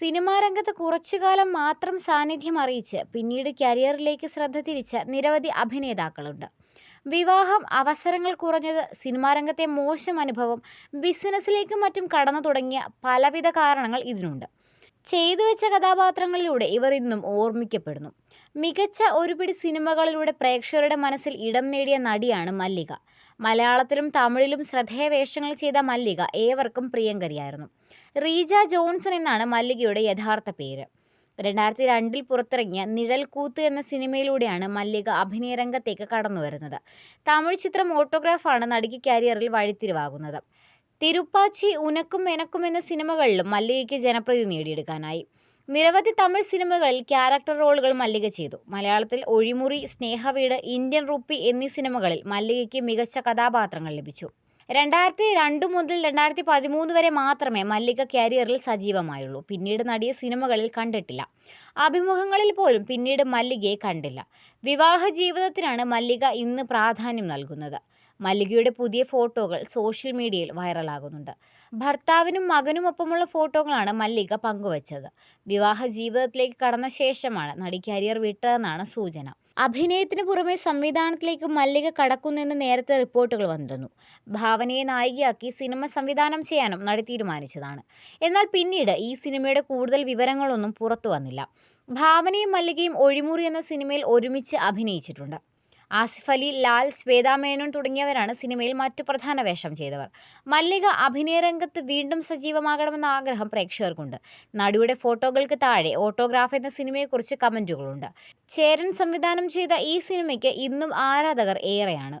Cinema രംഗത്ത് കുറച്ചുകാലം മാത്രം സാന്നിധ്യം അറിയിച്ച് പിന്നീട് കരിയറിലേക്ക് ശ്രദ്ധ തിരിച്ച നിരവധി അഭിനേതാക്കളുണ്ട്. വിവാഹം അവസരങ്ങൾ കുറഞ്ഞത് സിനിമാ രംഗത്തെ മോശം അനുഭവം ബിസിനസ്സിലേക്കും മറ്റും കടന്നു തുടങ്ങിയ പലവിധ കാരണങ്ങൾ ഇതിനുണ്ട്. ചെയ്തു വെച്ച കഥാപാത്രങ്ങളിലൂടെ ഇവർ ഇന്നും ഓർമ്മിക്കപ്പെടുന്നു. മികച്ച ഒരുപിടി സിനിമകളിലൂടെ പ്രേക്ഷകരുടെ മനസ്സിൽ ഇടം നേടിയ നടിയാണ് മല്ലിക. മലയാളത്തിലും തമിഴിലും ശ്രദ്ധേയ വേഷങ്ങൾ ചെയ്ത മല്ലിക ഏവർക്കും പ്രിയങ്കരിയായിരുന്നു. റീജ ജോൺസൺ എന്നാണ് മല്ലികയുടെ യഥാർത്ഥ പേര്. രണ്ടായിരത്തി രണ്ടിൽ പുറത്തിറങ്ങിയ നിഴൽക്കൂത്ത് എന്ന സിനിമയിലൂടെയാണ് മല്ലിക അഭിനയ രംഗത്തേക്ക് കടന്നു വരുന്നത്. തമിഴ് ചിത്രം ഓട്ടോഗ്രാഫാണ് നടിക്ക് കരിയറിൽ വഴിത്തിരിവാകുന്നത്. തിരുപ്പാച്ചി ഉനക്കും എനക്കും എന്ന സിനിമകളിലും മല്ലികയ്ക്ക് ജനപ്രീതി നേടിയെടുക്കാനായി. നിരവധി തമിഴ് സിനിമകളിൽ ക്യാരക്ടർ റോളുകൾ മല്ലിക ചെയ്തു. മലയാളത്തിൽ ഒഴിമുറി സ്നേഹവീട് ഇന്ത്യൻ റുപ്പി എന്നീ സിനിമകളിൽ മല്ലികയ്ക്ക് മികച്ച കഥാപാത്രങ്ങൾ ലഭിച്ചു. രണ്ടായിരത്തി രണ്ട് മുതൽ രണ്ടായിരത്തി പതിമൂന്ന് വരെ മാത്രമേ മല്ലിക കരിയറിൽ സജീവമായുള്ളൂ. പിന്നീട് നടിയെ സിനിമകളിൽ കണ്ടിട്ടില്ല. അഭിമുഖങ്ങളിൽ പോലും പിന്നീട് മല്ലികയെ കണ്ടില്ല. വിവാഹ ജീവിതത്തിനാണ് മല്ലിക ഇന്ന് പ്രാധാന്യം നൽകുന്നത്. മല്ലികയുടെ പുതിയ ഫോട്ടോകൾ സോഷ്യൽ മീഡിയയിൽ വൈറലാകുന്നുണ്ട്. ഭർത്താവിനും മകനും ഒപ്പമുള്ള ഫോട്ടോകളാണ് മല്ലിക പങ്കുവച്ചത്. വിവാഹ ജീവിതത്തിലേക്ക് കടന്ന ശേഷമാണ് നടി കരിയർ വിട്ടതെന്നാണ് സൂചന. അഭിനയത്തിന് പുറമെ സംവിധാനത്തിലേക്ക് മല്ലിക കടക്കുന്നെന്ന് നേരത്തെ റിപ്പോർട്ടുകൾ വന്നിരുന്നു. ഭാവനയെ നായികയാക്കി സിനിമ സംവിധാനം ചെയ്യാനും നടി തീരുമാനിച്ചതാണ്. എന്നാൽ പിന്നീട് ഈ സിനിമയുടെ കൂടുതൽ വിവരങ്ങളൊന്നും പുറത്തു വന്നില്ല. ഭാവനയും മല്ലികയും ഒഴിമുറി എന്ന സിനിമയിൽ ഒരുമിച്ച് അഭിനയിച്ചിട്ടുണ്ട്. ആസിഫ് അലി ലാൽ ശ്വേതാമേനോൻ തുടങ്ങിയവരാണ് സിനിമയിൽ മറ്റു പ്രധാന വേഷം ചെയ്തവർ. മല്ലിക അഭിനയ രംഗത്ത് വീണ്ടും സജീവമാകണമെന്ന ആഗ്രഹം പ്രേക്ഷകർക്കുണ്ട്. നടിയുടെ ഫോട്ടോകൾക്ക് താഴെ ഓട്ടോഗ്രാഫ് എന്ന സിനിമയെക്കുറിച്ച് കമന്റുകളുണ്ട് ചേരൻ സംവിധാനം ചെയ്ത ഈ സിനിമയ്ക്ക് ഇന്നും ആരാധകർ ഏറെയാണ്.